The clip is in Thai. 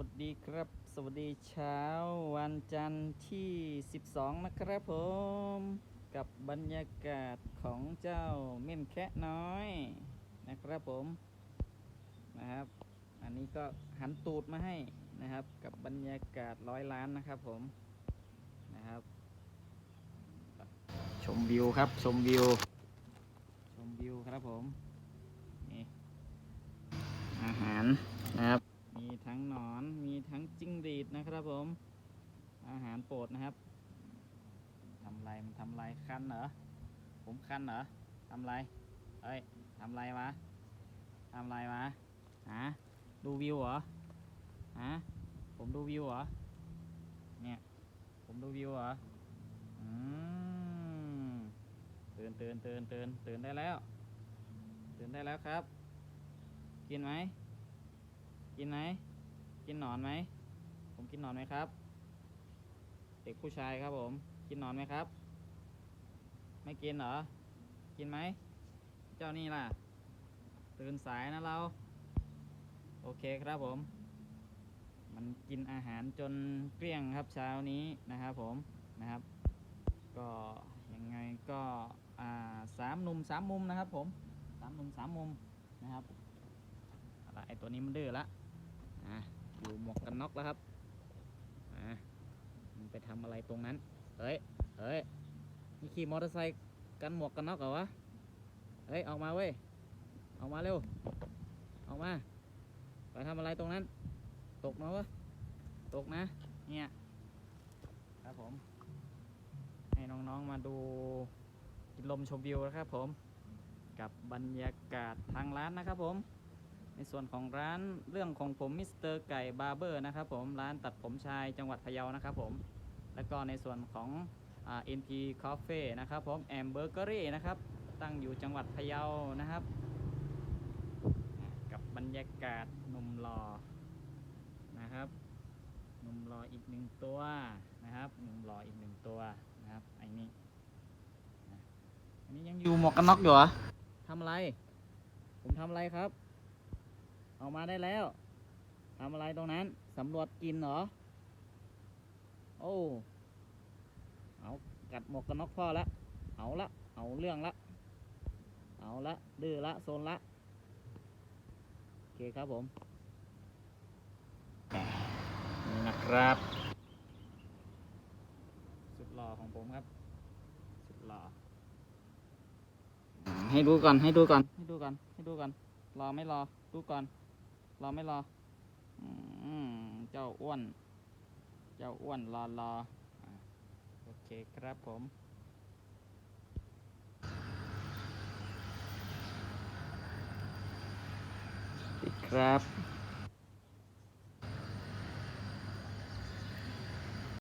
วัสดีครับ สวัสดีเช้าวันจันทร์ที่ 12 นะครับผม กับบรรยากาศของเจ้าเม่นแคะน้อยนะครับผมนะครับ อันนี้ก็หันตูดมาให้นะครับ กับบรรยากาศร้อยล้านนะครับผมนะครับ ชมวิวครับชมวิว ชมวิวครับผมนี่อาหาร ทั้งหนอน มีทั้งจิ้งหรีดนะครับผม อาหารโปรดนะครับทำไรมันทำไรคันเหรอ ผมคันเหรอทำไรเอ้ยทำไรวะทำไรวะฮะดูวิวเหรอฮะผมดูวิวเหรอ เนี่ย ผมดูวิวเหรอ อืมตื่นตื่นตื่นตื่นตื่นได้แล้วตื่นได้แล้วครับ กินไหม กินไหม กินหนอนไหม ผมกินหนอนไหมครับ เด็กผู้ชายครับผม กินหนอนไหมครับ ไม่กินเหรอ กินไหม เจ้านี่ล่ะ ตื่นสายนะเรา โอเคครับผม มันกินอาหารจนเกลี้ยงครับเช้านี้นะครับผม นะครับ ก็ยังไงก็อ่าสามนุ่มสามมุมนะครับผมสามนุ่มสามมุมนะครับอะไอตัวนี้มันดื้อละอะ มวกกันน็อกแล้วครับอะมันไปทำอะไรตรงนั้นเฮ้ยเฮ้ยนี่ขี่มอเตอร์ไซค์กันหมวกกันน็อกเหรอวะเฮ้ยออกมาเว้ยออกมาเร็วออกมา ไปทำอะไรตรงนั้น ตกนะวะตกนะ เนี่ยครับผม ให้น้องๆมาดูกินลมชมวิวนะครับผมกับบรรยากาศทางร้านนะครับผม ในส่วนของร้านเรื่องของผมมิสเตอร์ไก่บาร์เบอร์นะครับผมร้านตัดผมชายจังหวัดพะเยานะครับผม แล้วก็ในส่วนของเอ่า NP Coffee นะครับผมแอมเบอร์เกอรี่นะครับตั้งอยู่จังหวัดพะเยานะครับ กับบรรยากาศหนุ่มหล่อนะครับหนุ่มหล่ออีกหนึ่งตัวนะครับหนุ่มหล่ออีกหนึ่งตัวนะครับไอ้นี่อันนี้ยังอยู่หมวกกันน็อกอยู่เหรอทำอะไร ผมทำอะไรครับ ออกมาได้แล้วทำอะไรตรงนั้น สำรวจกินเหรอ โอ้ เอากัดหมวกกันน็อกพ่อละ เอาละ เอาเรื่องละ เอาละ ดื้อละโซนละ โอเคครับผมนี่นะครับ สุดหล่อของผมครับ สุดหล่ออืมให้ดูก่อน ให้ดูก่อน ให้ดูก่อน ให้ดูก่อน รอไม่รอ ดูก่อน รอไม่รออืมเจ้าอ้วน เจ้าอ้วนรอรอโอเคครับผมสวัสดีครับ